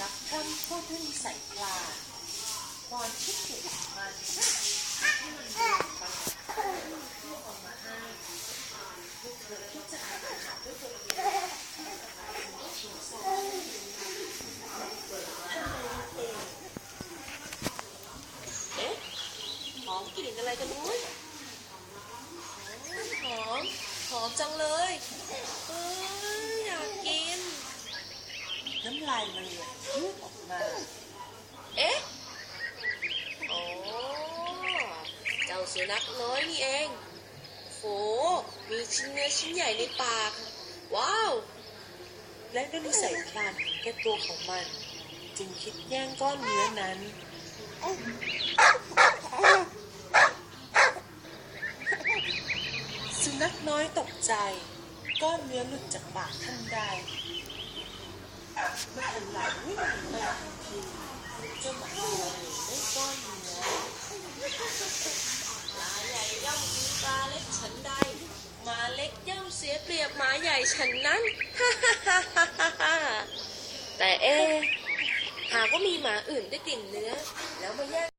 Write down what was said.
นัขพร่ำพูดด้วยนิสัยกลาดความคิดเห็นของมันที่มันเดินไปลูกออกมาให้ลูกเธอที่จะหาอาหารด้วยตัวเองชิงซ่เอ๊ะหอมกลิ่นอะไรกันนู้นหอม หอมจังเลยเออ น้ำลายมันไหลยืดออกมา เอ๊ะ โอ้เจ้าสุนัขน้อยนี่เอง โห มีชิ้นเนื้อชิ้นใหญ่ในปาก ว้าว และด้วยนิสัยพลานแก่ตัวของมัน จึงคิดแย่งก้อนเนื้อนั้น สุนัขน้อยตกใจ ก้อนเนื้อหลุดจากปากท่านใดมันหันหลังวิ่งหนีได้ เนื้อหมาใหญ่ย่อมกินปลาเล็กฉันใดหมาเล็กย่อมเสียเปรียบหมาใหญ่ฉันนั้น แต่เอ๊หากว่ามีหมาอื่นได้กลิ่นเนื้อ แล้วมาแย่ง